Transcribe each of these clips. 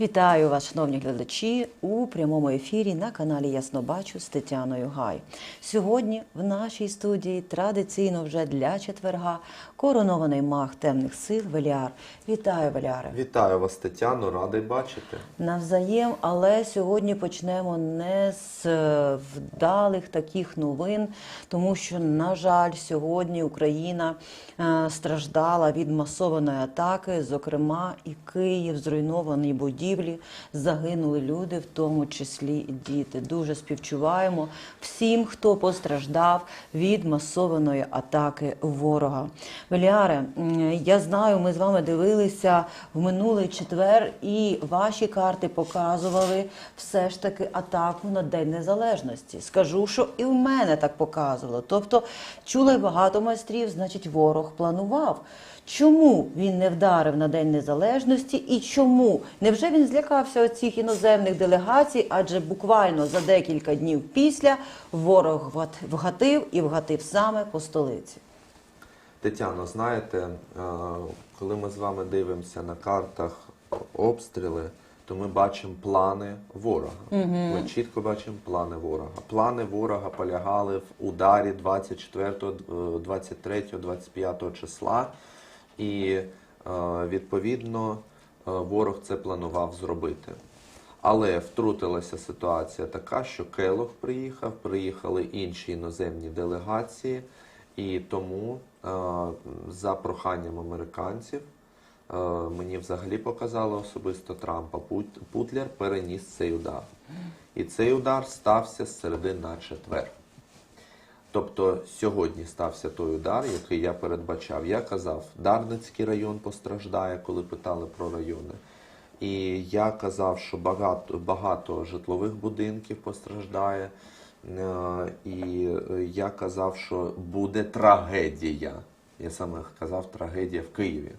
Вітаю вас, шановні глядачі, у прямому ефірі на каналі Яснобачу з Тетяною Гай. Сьогодні в нашій студії традиційно вже для четверга коронований маг темних сил Веліар. Вітаю, Веліаре! Вітаю вас, Тетяно, радий бачити. Навзаєм, але сьогодні почнемо не з е, вдалих таких новин, тому що, на жаль, сьогодні Україна е, страждала від масованої атаки, зокрема, і Київ, зруйновані будівлі, загинули люди, в тому числі і діти. Дуже співчуваємо всім, хто постраждав від масованої атаки ворога. Веліаре, я знаю, ми з вами дивилися в минулий четвер, і ваші карти показували все ж таки атаку на День Незалежності. Скажу, що і в мене так показувало. Тобто чули багато майстрів, значить, ворог планував. Чому він не вдарив на День Незалежності і чому? Невже він злякався оцих іноземних делегацій? Адже буквально за декілька днів після ворог вгат- вгатив і вгатив саме по столиці. Тетяно, знаєте, е, коли ми з вами дивимося на картах обстріли, то ми бачимо плани ворога. Ми чітко бачимо плани ворога. Плани ворога полягали в ударі 24, е, 23, 25 числа, і е, відповідно ворог це планував зробити. Але втрутилася ситуація така, що Келох приїхав, приїхали інші іноземні делегації, і тому е, за проханням американців е, мені взагалі показали особисто Трампа. Путлер переніс цей удар. І цей удар стався з середи на четвер. Тобто сьогодні стався той удар, який я передбачав. Я казав, Дарницький район постраждає, коли питали про райони. І я казав, що багато, багато житлових будинків постраждає. Е, І е, я казав, що буде трагедія. Я саме казав трагедія в Києві.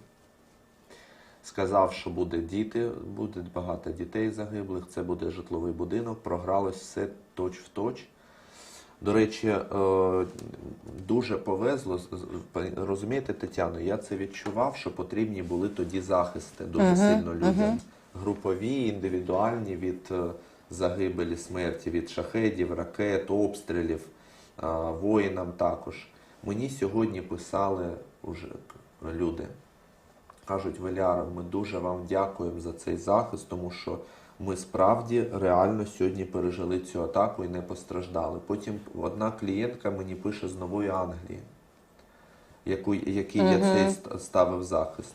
Сказав, що буде діти, буде багато дітей загиблих, це буде житловий будинок. Програлось все точ в точ. До речі, е, дуже повезло. Розумієте, Тетяно, я це відчував, що потрібні були тоді захисти дуже сильно людям. Групові, індивідуальні від е, загибелі, смерті, від шахедів, ракет, обстрілів, е, воїнам також. Мені сьогодні писали уже люди. Кажуть, Веляра, ми дуже вам дякуємо за цей захист, тому що ми справді реально сьогодні пережили цю атаку і не постраждали. Потім одна клієнтка мені пише з Нової Англії, яку, який я цей ставив захист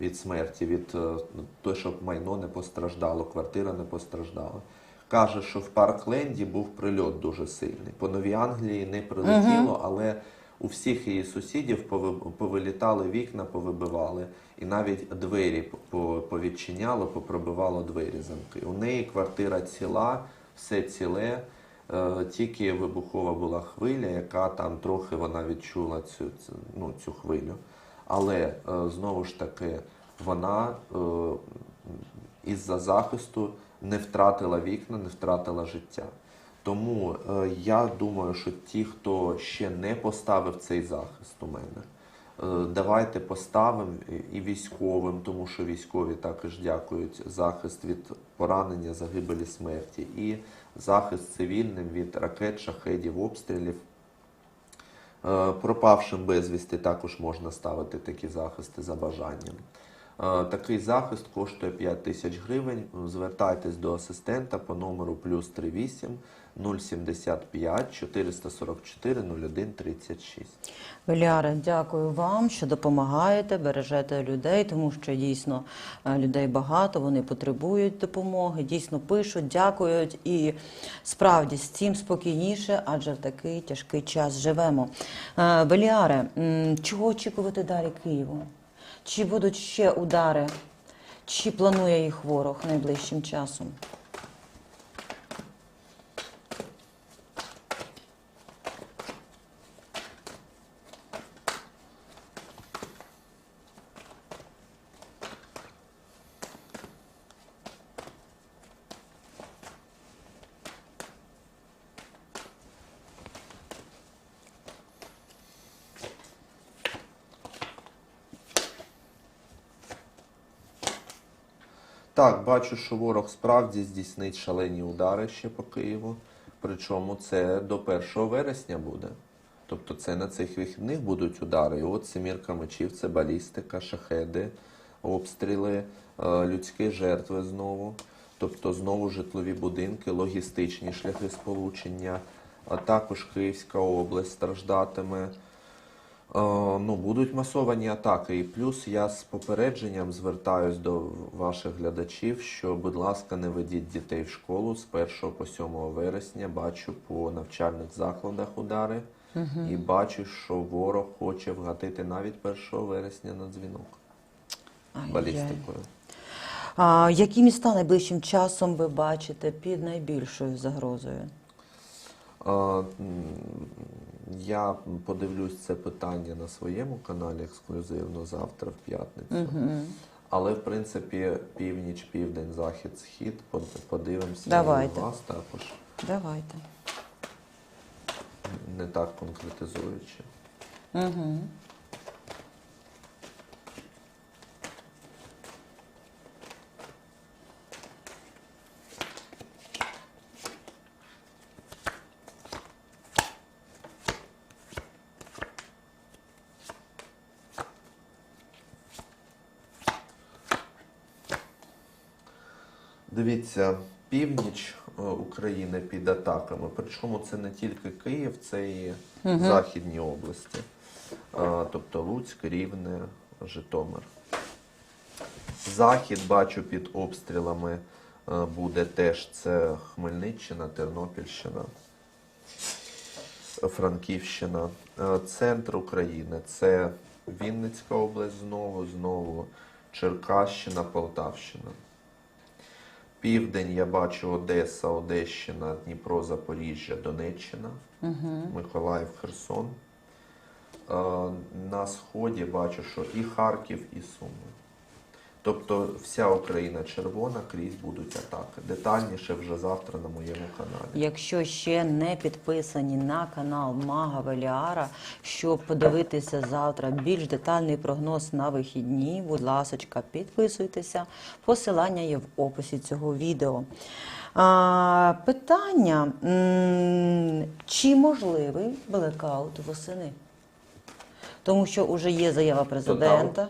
від смерті, від е, того, щоб майно не постраждало, квартира не постраждала. Каже, що в Паркленді був прильот дуже сильний. По Новій Англії не прилетіло, але у всіх її сусідів повилітали вікна, повибивали, і навіть двері по- повідчиняло, попробивало двері замки. У неї квартира ціла, все ціле. Е, Тільки вибухова була хвиля, яка там трохи вона відчула цю, цю, ну, цю хвилю. Але е, знову ж таки вона е, із-за захисту не втратила вікна, не втратила життя. Тому е, я думаю, що ті, хто ще не поставив цей захист у мене, е, давайте поставимо і- військовим, тому що військові також дякують захист від поранення, загибелі смерті, і захист цивільним від ракет, шахедів, обстрілів. Е, Пропавшим безвісти також можна ставити такі захисти за бажанням. Е, Такий захист коштує 5 тисяч гривень. Звертайтесь до асистента по номеру плюс 38 075 444 01 36. Веліаре, дякую вам, що допомагаєте, бережете людей, тому що дійсно е, людей багато, вони потребують допомоги, дійсно пишуть, дякують і справді з цим спокійніше, адже в такий тяжкий час живемо. Веліаре, чого очікувати далі Києву? Чи будуть ще удари? Чи планує їх ворог найближчим часом? Так, бачу, що ворог справді здійснить шалені удари ще по Києву. Причому це до 1 вересня буде. Тобто це на цих вихідних будуть удари. І от семірка мечів, це балістика, шахеди, обстріли, е, людські жертви знову. Тобто знову житлові будинки, логістичні шляхи сполучення, а також Київська область страждатиме. Е, Ну, будуть масовані атаки. І плюс я з попередженням звертаюсь до ваших глядачів, що, будь ласка, не ведіть дітей в школу з 1 по 7 вересня. Бачу по навчальних закладах удари. І бачу, що ворог хоче вгатити навіть 1 вересня на дзвінок балістикою. А, які міста найближчим часом ви бачите під найбільшою загрозою? А, м, Я подивлюсь це питання на своєму каналі ексклюзивно завтра, в п'ятницю. Але в принципі північ, південь, захід, схід подивимося Давайте. на вас також, Давайте. не так конкретизуючи. Угу. Дивіться, північ е, України під атаками. Причому це не тільки Київ, це і західні області. Тобто Луцьк, Рівне, Житомир. Захід бачу під обстрілами е, буде теж це Хмельниччина, Тернопільщина, Франківщина. Е, Центр України це Вінницька область знову, знову Черкащина, Полтавщина. Південь я бачу Одеса, Одещина, Дніпро, Запоріжжя, Донеччина, Миколаїв, Херсон. Е, На сході бачу, що і Харків, і Суми. Тобто вся Україна червона, крізь будуть атаки. Детальніше вже завтра на моєму каналі. Якщо ще не підписані на канал Мага Веліара, щоб подивитися завтра більш детальний прогноз на вихідні, будь ласочка, підписуйтеся. Посилання є в описі цього відео. А, питання: м, чи можливий блекаут восени? Тому що вже є заява президента.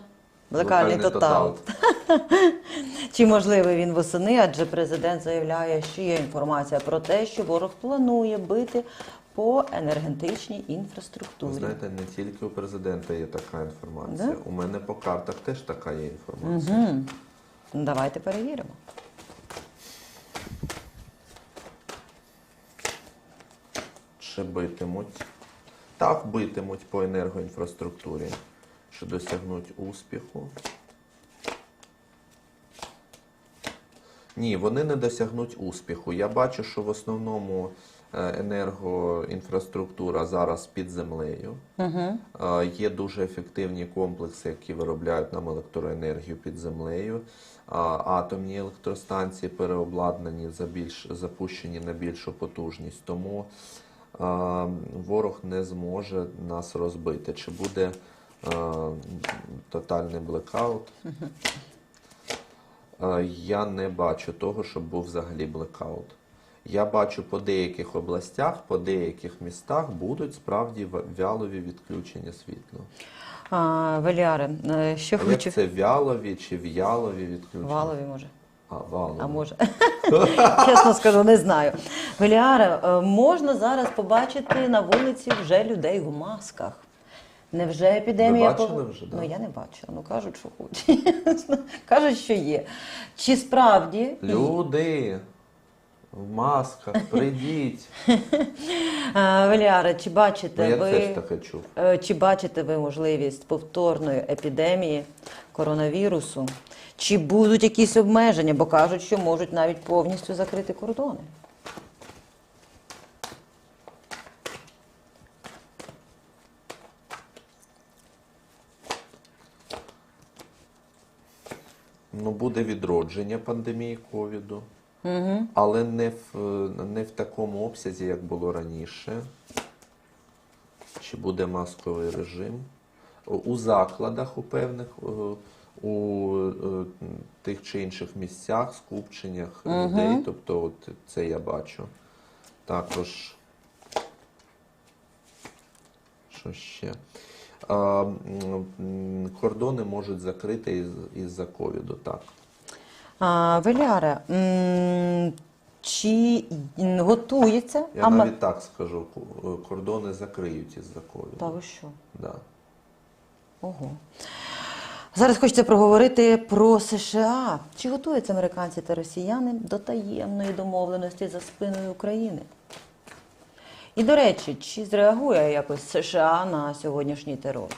Блекальний Локальний тотал. Чи можливий він восени? Адже президент заявляє, що є інформація про те, що ворог планує бити по енергетичній Ви інфраструктурі. знаєте, не тільки у президента є така інформація. Да? У мене по картах теж така є інформація. Угу. Ну, давайте перевіримо. Чи битимуть? Так, битимуть по енергоінфраструктурі, що досягнуть успіху. Ні, вони не досягнуть успіху. Я бачу, що в основному е, енергоінфраструктура зараз під землею. Угу. Е, Є дуже ефективні комплекси, які виробляють нам електроенергію під землею. А, Атомні електростанції переобладнані за більш запущені на більшу потужність. Тому е, ворог не зможе нас розбити. Чи буде е, тотальний блекаут? Е, Я не бачу того, щоб був взагалі блекаут. Я бачу по деяких областях, по деяких містах будуть справді вялові відключення світла. А, Веліаре, е, що як хочу. це вялові чи в'ялові відключення? Валові може. А, валові. А може, чесно скажу, не знаю. Веліаре, е, можна зараз побачити на вулиці вже людей в масках. Невже епідемія Ви бачили вже, да? Ну я не бачила. Ну кажуть, що хочуть. кажуть, що є. Чи справді Люди в масках, прийдіть. Веліаре, чи Ну, бачите я ви теж таке чув. е, чи бачите ви можливість повторної епідемії коронавірусу? Чи будуть якісь обмеження? Бо кажуть, що можуть навіть повністю закрити кордони. Ну, буде відродження пандемії ковіду, Угу. але не в, не в такому обсязі, як було раніше. Чи буде масковий режим? У закладах у певних е, у е, тих чи інших місцях, скупченнях людей. Тобто, от це я бачу. Також. Що ще? А, кордони можуть закрити із- із-за ковіду, так. А, Веляре, чи готується? Я Ама- навіть так скажу, кордони закриють із-за ковіду. Та ви що? Да. Ого. Зараз хочеться проговорити про США. Чи готуються американці та росіяни до таємної домовленості за спиною України? І, до речі, чи зреагує якось США на сьогоднішній терор?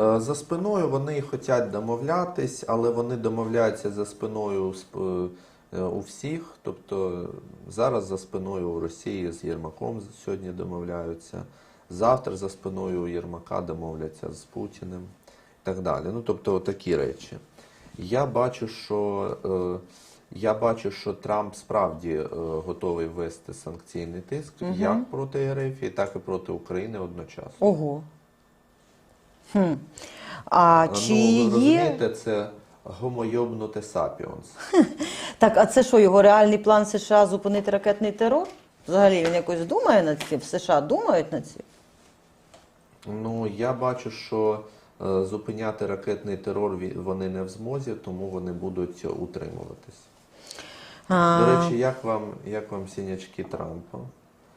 Е, За спиною вони хочуть домовлятись, але вони домовляються за спиною сп- у всіх. Тобто зараз за спиною у Росії з Єрмаком сьогодні домовляються. Завтра за спиною у Єрмака домовляться з Путіним і так далі. Ну, тобто такі речі. Я бачу, що е, я бачу, що Трамп справді е, готовий ввести санкційний тиск як проти РФ, так і проти України одночасно. Ого. Хм. А Ну, чи ви є. розумієте, це гомойобнуте сапіонс. Так, а це що, його реальний план США зупинити ракетний терор? Взагалі він якось думає над цим? В США думають над цим? Ну, я бачу, що е, зупиняти ракетний терор ві- вони не в змозі, тому вони будуть утримуватись. А, До речі, як вам, як вам сінячки Трампа?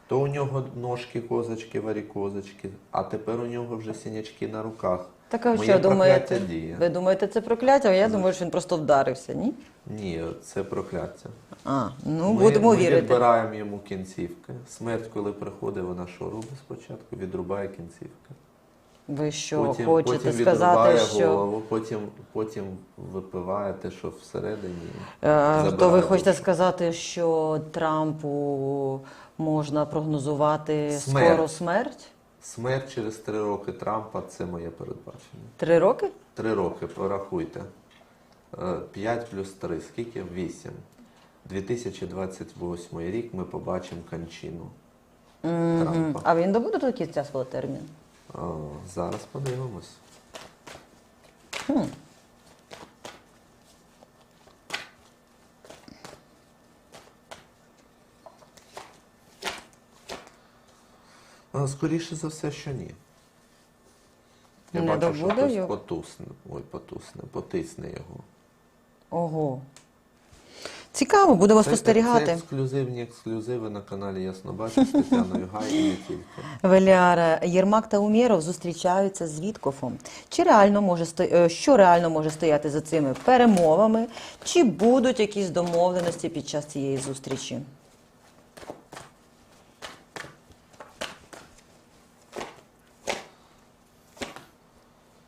То у нього ножки, козочки, варікозочки, а тепер у нього вже сінячки на руках. Так а Моє що думаєте? прокляття діє. Ви думаєте, це прокляття? А я думаю, що він просто вдарився, ні? Ні, це прокляття. А, ну ми, будемо ми вірити. відбираємо йому кінцівки. Смерть, коли приходить, вона що робить спочатку? Відрубає кінцівки. Ви що потім, хочете потім сказати, відрубає що голову, потім, потім випиває те, що всередині. Е, то ви хочете душу. сказати, що Трампу можна прогнозувати Смерть. скоро смерть? Смерть через три роки Трампа це моє передбачення. Три роки? Три роки, порахуйте. 5 плюс 3, скільки? 8. 2028 рік ми побачимо кончину Мгм. Трампа. А він добуде до кінця свого терміну? Зараз подивимось. А, Скоріше за все, що ні. Я Не бачу, що хтось його? потусне. Ой, потусне, потисне його. Ого. Цікаво, будемо Це, спостерігати. це ексклюзивні ексклюзиви на каналі Ясно бачиш з Тетяною Гай і не тільки. Веляре, Єрмак та Умєров зустрічаються з Віткофом. Чи реально може сто... е, що реально може стояти за цими перемовами? Чи будуть якісь домовленості під час цієї зустрічі?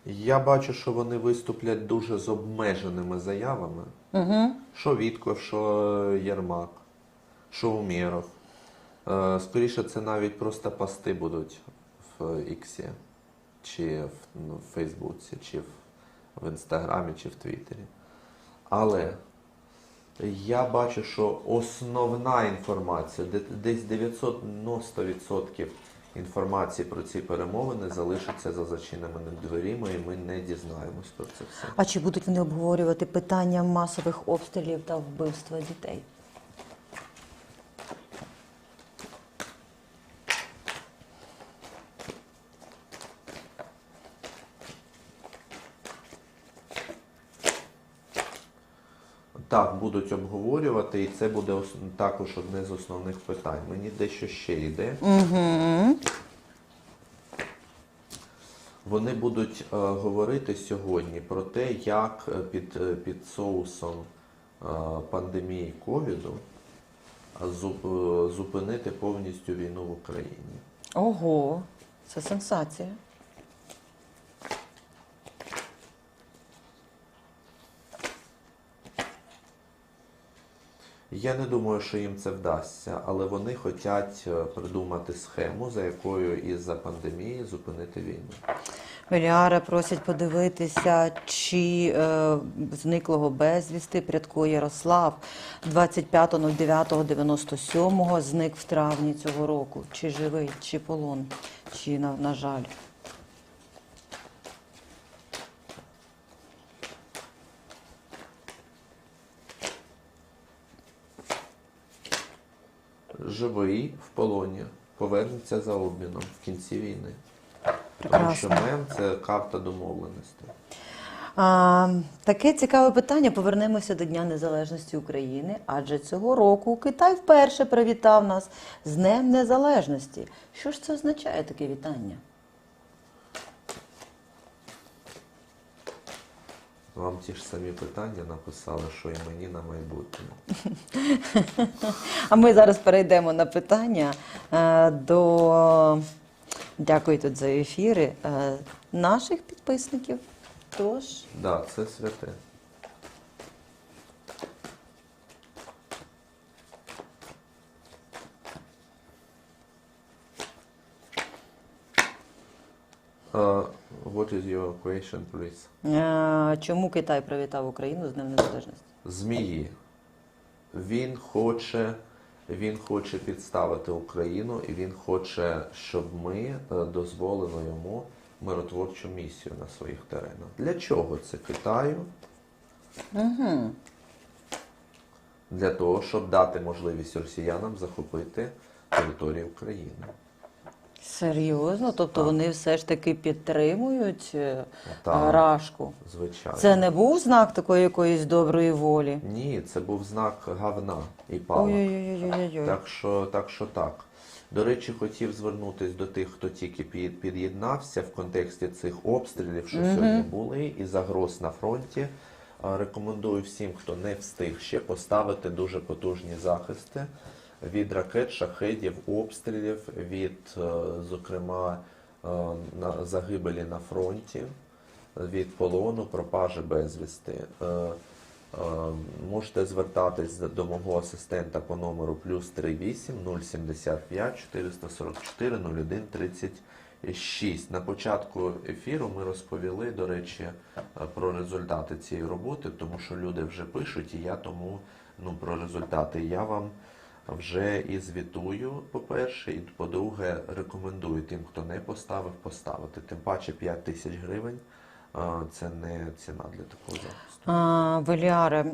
Я бачу, що вони виступлять дуже з обмеженими заявами. Угу. Що Вітков, що Єрмак, що Умєров. Е, Скоріше, це навіть просто пости будуть в Іксі, чи в, ну, в Фейсбуці, чи в, в Інстаграмі, чи в Твіттері. Але я бачу, що основна інформація, десь 90% інформації про ці перемовини залишиться за зачиненими дверима, і ми не дізнаємось про це все. А чи будуть вони обговорювати питання масових обстрілів та вбивства дітей? Так, будуть обговорювати, і це буде також одне з основних питань. Мені дещо ще йде. Угу. Вони будуть е, говорити сьогодні про те, як е, під, е, під соусом е, пандемії ковіду е, зу- е, зупинити повністю війну в Україні. Ого, це сенсація. Я не думаю, що їм це вдасться, але вони хочуть е, придумати схему, за якою із-за пандемії зупинити війну. Веліара просять подивитися, чи е, зниклого безвісти Прядко Ярослав 25.09.97 зник в травні цього року. Чи живий, чи полон, чи на, на жаль. Живий в полоні, повернеться за обміном в кінці війни. Тому що мем це карта домовленості. А, таке цікаве питання. Повернемося до Дня Незалежності України, адже цього року Китай вперше привітав нас з Днем Незалежності. Що ж це означає таке вітання? Вам ті ж самі питання написали, що і мені на майбутнє. А ми зараз перейдемо на питання е, до дякую тут за ефіри е, наших підписників. Тож Да, це святе. What is your question, please? е, чому Китай привітав Україну з Днем Незалежності? Змії. Він хоче, він хоче підставити Україну і він хоче, щоб ми е, дозволили йому миротворчу місію на своїх теренах. Для чого це Китаю? Угу. Для того, щоб дати можливість росіянам захопити територію України. Серйозно? Тобто вони все ж таки підтримують е, Так. Рашку? Звичайно. Це не був знак такої якоїсь доброї волі? Ні, це був знак гавна і палок. Ой-ой-ой. Так що, так що так. До речі, хотів звернутися до тих, хто тільки під- під'єднався в контексті цих обстрілів, що сьогодні були, і загроз на фронті. А, Рекомендую всім, хто не встиг ще поставити дуже потужні захисти від ракет, шахедів, обстрілів, від, е, зокрема, е, загибелі на фронті, від полону, пропажі безвісти. Е, Можете звертатись до мого асистента по номеру плюс 38 075 444 01 36. На початку ефіру ми розповіли, до речі, про результати цієї роботи, тому що люди вже пишуть, і я тому ну, про результати. Я вам вже і звітую, по-перше, і по-друге, рекомендую тим, хто не поставив, поставити. Тим паче 5 тисяч гривень це не ціна для такого захисту. А, Веліаре,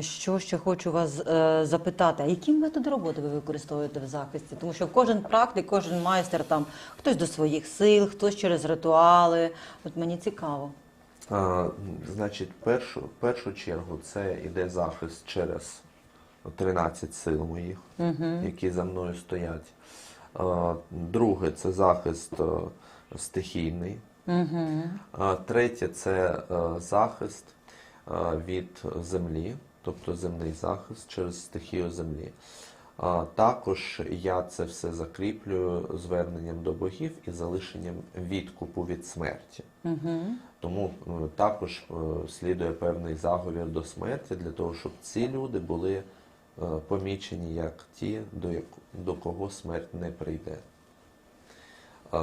що ще хочу вас е, запитати, а які методи роботи ви використовуєте в захисті? Тому що кожен практик, кожен майстер там хтось до своїх сил, хтось через ритуали. От мені цікаво. А, значить, першу, в першу чергу це іде захист через 13 сил моїх, які за мною стоять. Друге це захист е, стихійний. Угу. Третє це е, захист е, від землі, тобто земний захист через стихію землі. Також я це все закріплюю зверненням до богів і залишенням відкупу від смерті. Угу. Тому також слідує певний заговір до смерті для того, щоб ці люди були помічені як ті, до, до кого смерть не прийде. Е,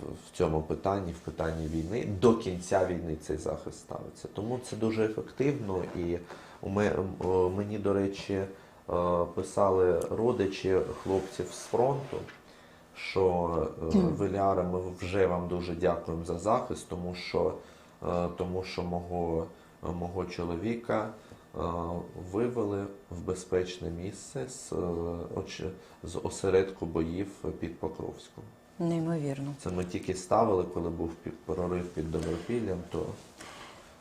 В, цьому питанні, в питанні війни, до кінця війни цей захист ставиться. Тому це дуже ефективно і у мені, до речі, е, писали родичі хлопців з фронту, що е, Веліара, ми вже вам дуже дякуємо за захист, тому що, е, тому що мого, мого чоловіка е, вивели в безпечне місце з, е, оч- з осередку боїв під Покровськом. Неймовірно. Це ми тільки ставили, коли був прорив під Добропіллям, то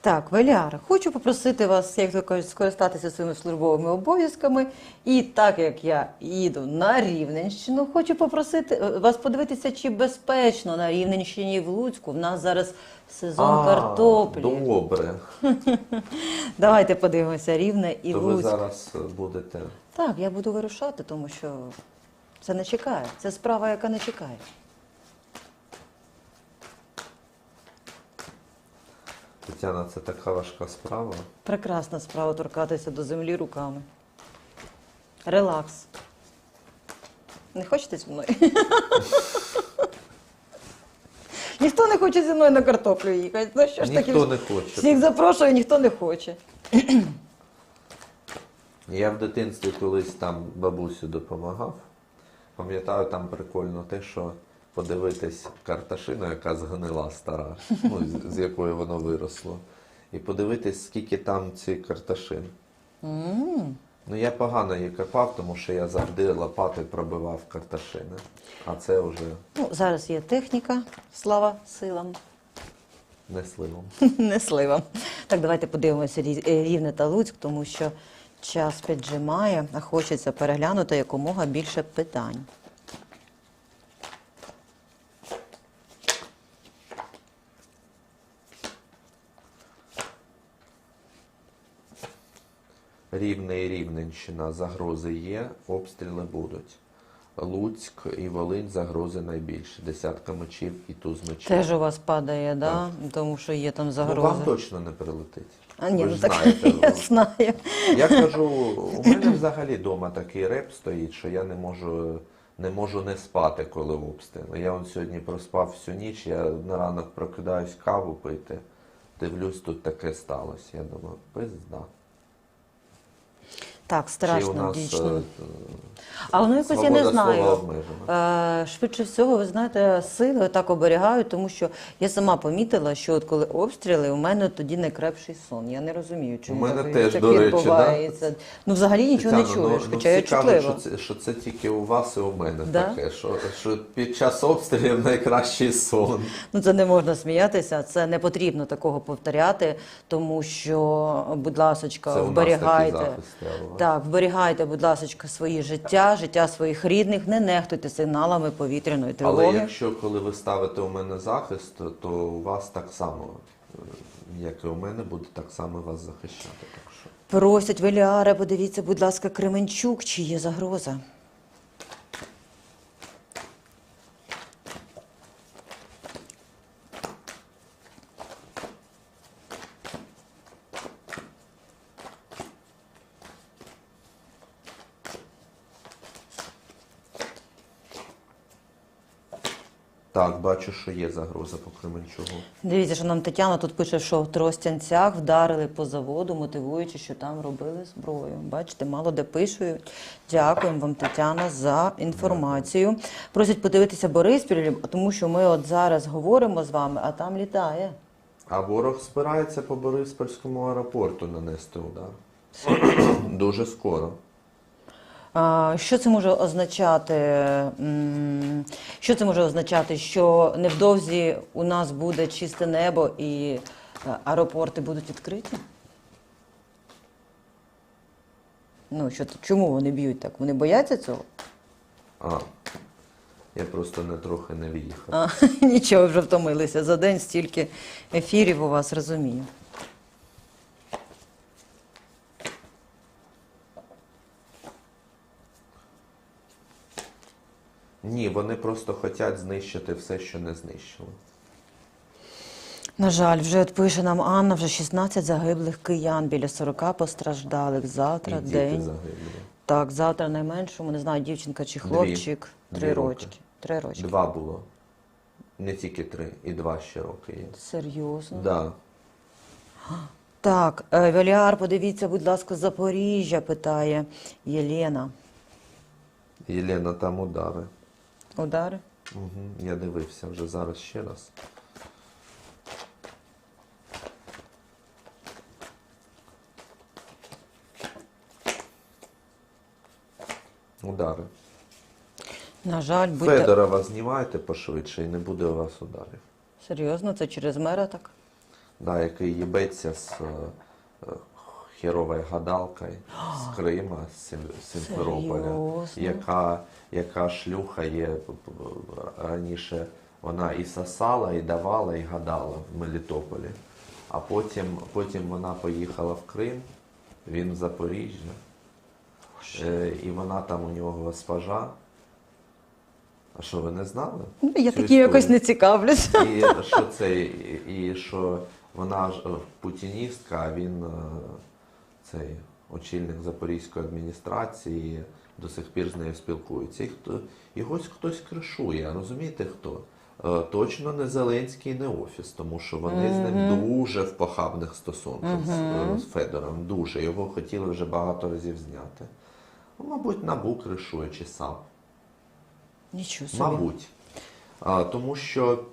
Так, Веліаре, хочу попросити вас, як то кажуть, скористатися своїми службовими обов'язками. І так як я їду на Рівненщину, хочу попросити е, вас подивитися, чи безпечно на Рівненщині в Луцьку. В нас зараз сезон А, картоплі. Добре. Давайте подивимося Рівне і То ви Луцьк. зараз е, будете. Так, я буду вирушати, тому що це не чекає. Це справа, яка не чекає. Тетяна, це така важка справа. Прекрасна справа торкатися до землі руками. Релакс. Не хочете зі мною? Ніхто не хоче зі мною на картоплю їхати. Ну що ж таке? Ніхто не хоче. Всіх запрошую, ніхто не хоче. Я в дитинстві колись там бабусю допомагав. Пам'ятаю, там прикольно те, що подивитись карташину, яка згнила стара, ну, з- з якої воно виросло. І подивитись, скільки там ці карташин. Ну я погано її копав, тому що я завжди лопатою пробивав карташини. А це вже Ну, зараз є техніка, слава силам. не сливом. Не сливам. Так, давайте подивимося Різ- е, Рівне та Луцьк, тому що час піджимає, а хочеться переглянути якомога більше питань. Рівне і Рівненщина загрози є, обстріли будуть. Луцьк і Волинь загрози найбільше. Десятка мечів і туз мечів. Теж у вас падає, да? тому що є там Ну, загрози. вам точно не прилетить. А ні, Ви ну ж так знаєте. я знаю. Я кажу, у мене взагалі вдома такий реп стоїть, що я не можу не можу не спати, коли обстріли. Я он сьогодні проспав всю ніч, я на ранок прокидаюсь каву пити. Дивлюсь, тут таке сталося. Я думаю, пизда. Так, Чи у страшно нас дійсно. е, А воно якось я не знаю. Е, Швидше всього, ви знаєте, сили так оберігають, тому що я сама помітила, що от коли обстріли, у мене тоді найкрапший сон. Я не розумію, чому У мене так, теж, до речі, відбувається. Ну, взагалі нічого не Тетяно, чуєш, ну, хоча ну, я чутлива. що це, що це тільки у вас і у мене Да? таке, що, що під час обстрілів найкращий сон. Ну, це не можна сміятися, це не потрібно такого повторяти, тому що, будь ласочка, Це у нас вберігайте. такі Так, вберігайте, будь ласка, свої життя, життя своїх рідних, не нехтуйте сигналами повітряної тривоги. Але якщо коли ви ставите у мене захист, то у вас так само, е, як і у мене, буде так само вас захищати. Так що. Просять веліара, подивіться, будь ласка, Кременчук, чи є загроза? Так, бачу, що є загроза по Кременчугу. Дивіться, що нам Тетяна тут пише, що в Тростянцях вдарили по заводу, мотивуючи, що там робили зброю. Бачите, мало де пишуть. Дякуємо вам, Тетяна, за інформацію. Просять подивитися Бориспіль, тому що ми от зараз говоримо з вами, а там літає. А ворог збирається по Бориспільському аеропорту нанести удар. Дуже скоро. Що це може означати? Що це може означати? Що невдовзі у нас буде чисте небо і е, аеропорти будуть відкриті? Ну, що, чому вони б'ють так? Вони бояться цього? А, я просто не трохи не в'їхав. А, нічого, вже втомилися. За день стільки ефірів у вас розумію. Ні, вони просто хочуть знищити все, що не знищили. На жаль, вже пише нам Анна, вже 16 загиблих киян, біля 40 постраждалих. Завтра І діти загиблі. Так, завтра найменшому, не знаю, дівчинка чи хлопчик. Дві Три роки. рочки. Три рочки. Два було. Не тільки три, і два ще роки є. Серйозно. Да. Так, е, Веліар, подивіться, будь ласка, Запоріжжя, питає Єлена. Єлена там удари. Удари? Угу. Я дивився вже зараз ще раз. Удари. На жаль, будьте Федорова знімайте пошвидше і не буде у вас ударів. серйозно, це через мера так? Да, який їбеться з е, херовою гадалкою з Крима, з Сімферополя, яка, яка шлюха є п- раніше. Вона і сосала, і давала, і гадала в Мелітополі. А потім, потім вона поїхала в Крим, він в Запоріжжя. Е, і вона там у нього госпожа. А що, ви не знали? Ну, я таким якось не цікавлюся. І що це, і, і що вона ж е, путіністка, а він е, цей очільник Запорізької адміністрації, до сих пір з нею спілкується. І хто, його хтось кришує, розумієте хто? Е, Точно не Зеленський, не офіс, тому що вони з ним дуже в похабних стосунках з, е, з Федором. Дуже його хотіли вже багато разів зняти. Ну, Мабуть, НАБУ кришує чи САП. Нічого собі. Мабуть. А, тому що,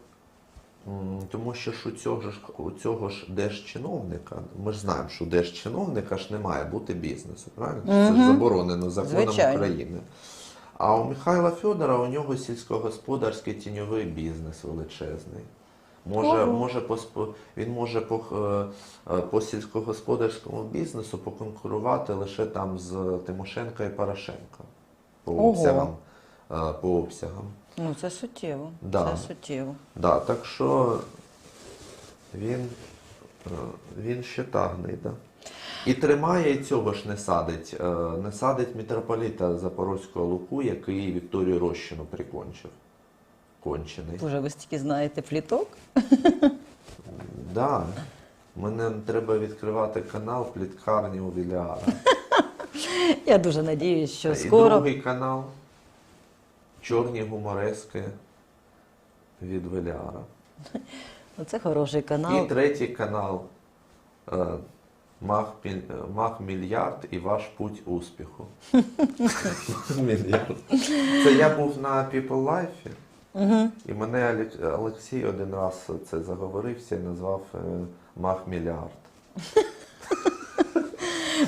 тому що ж у цього ж у цього ж держчиновника, ми ж знаємо, що у держчиновника ж не має бути бізнесу, правильно? Це ж заборонено законом Звичайно. України. А у Михайла Федора у нього сільськогосподарський тіньовий бізнес величезний. Може, Ого. може по, він може по, е, е, по сільськогосподарському бізнесу поконкурувати лише там з Тимошенко і Порошенко по Ого. обсягам. е, По обсягам. Ну, це суттєво. Да. Це суттєво. Да, так що він, е, він ще та гнида. І тримає і цього ж не садить. е, Не садить митрополіта Запорозького Луку, який Вікторію Рощину прикончив. Кончений. Боже, ви стільки знаєте пліток? Да. Мене треба відкривати канал Пліткарні у Віляра. Я дуже надіюсь, що І скоро. другий канал Чорні гуморески від Веліара. Це хороший канал. І третій канал Мах, е, Мах Мільярд і ваш путь успіху. Мільярд. Це я був на People Life, і мене Олексій один раз це заговорився і назвав е, Мах Мільярд.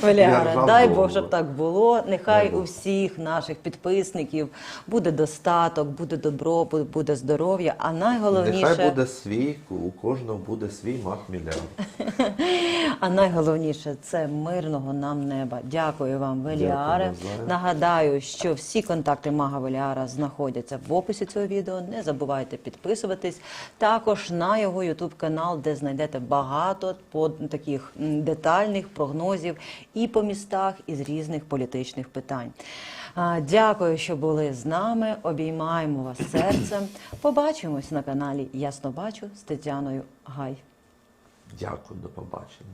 Валіара, дай. Бог, щоб так було. Нехай Дай у всіх наших підписників буде достаток, буде добро, бу- буде здоров'я. А найголовніше, Нехай буде свій, у кожного буде свій Мах Мільярд. а найголовніше це мирного нам неба. Дякую вам, Веліаре. Нагадаю, що всі контакти Мага Веліара знаходяться в описі цього відео. Не забувайте підписуватись. Також на його Ютуб канал, де знайдете багато таких детальних прогнозів і по містах, і з різних політичних питань. Дякую, що були з нами. Обіймаємо вас серцем. Побачимось на каналі Ясно Бачу з Тетяною Гай. Дякую, до побачення.